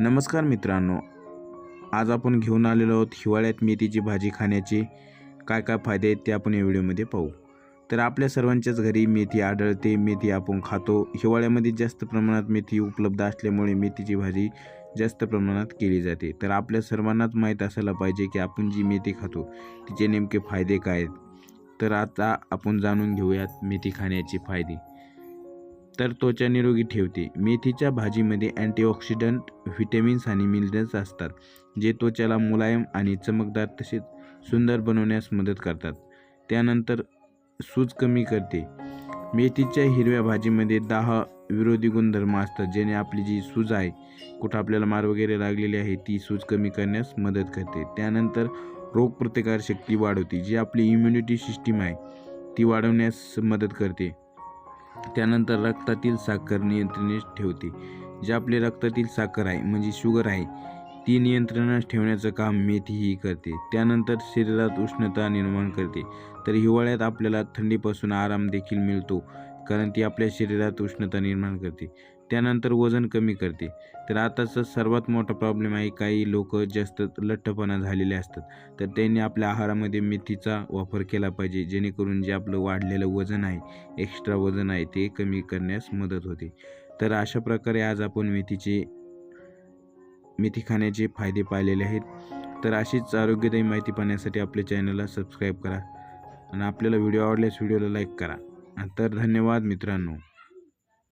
नमस्कार मित्रांनो आज आपण घेऊन आलेलो आहोत हिवाळ्यात मेथीची भाजी खाण्याचे काय काय फायदे आहेत ते आपण या व्हिडिओमध्ये पाहू. तर आपल्या सर्वांच्याच घरी मेथी आढळते मेथी आपण खातो. हिवाळ्यामध्ये जास्त प्रमाणात मेथी उपलब्ध असल्यामुळे मेथीची भाजी जास्त प्रमाणात केली जाते. तर आपल्या सर्वांनाच माहीत असायला पाहिजे की आपण जी मेथी खातो तिचे नेमके फायदे काय आहेत? तर आता आपण जाणून घेऊयात मेथी खाण्याचे फायदे. तर त्वचा निरोगी ठेवते. मेथीच्या भाजीमध्ये अँटीऑक्सिडंट व्हिटॅमिन्स आणि मिनरल्स असतात जे त्वचाला मुलायम आणि चमकदार तसेच सुंदर बनवण्यास मदत करतात. त्यानंतर सूज कमी करते. मेथीच्या हिरव्या भाजीमध्ये दाह विरोधी गुणधर्म असतात ज्याने आपली जी सूज आहे कुठं आपल्याला मार वगैरे लागलेली आहे ती सूज कमी करण्यास मदत करते. त्यानंतर रोगप्रतिकारशक्ती वाढवते जी आपली इम्युनिटी सिस्टीम आहे ती वाढवण्यास मदत करते. त्यानंतर रक्तातील साखर नियंत्रणात ठेवते जे आपले रक्तातील साखर आहे म्हणजे शुगर आहे ती नियंत्रणात ठेवण्याचं काम मेथी ही करते. त्यानंतर शरीरात उष्णता निर्माण करते. तर हिवाळ्यात आपल्याला थंडीपासून आराम देखील मिळतो कारण ती आपल्या शरीरात उष्णता निर्माण करते. त्यानंतर वजन कमी करते. तर आताचा सर्वात मोठा प्रॉब्लेम आहे काही लोक जास्त लठ्ठपणा झालेले असतात. तर त्यांनी आपल्या आहारामध्ये मेथीचा वापर केला पाहिजे जेणेकरून जे आपलं वाढलेलं वजन आहे एक्स्ट्रा वजन आहे ते कमी करण्यास मदत होते. तर अशा प्रकारे आज आपण मेथीचे मेथी खाण्याचे फायदे पाहिलेले आहेत. तर अशीच आरोग्यदायी माहिती पाहण्यासाठी आपल्या चॅनलला सबस्क्राईब करा. आणि आपल्याला व्हिडिओ आवडल्यास व्हिडिओला लाईक करा. तर धन्यवाद मित्रांनो.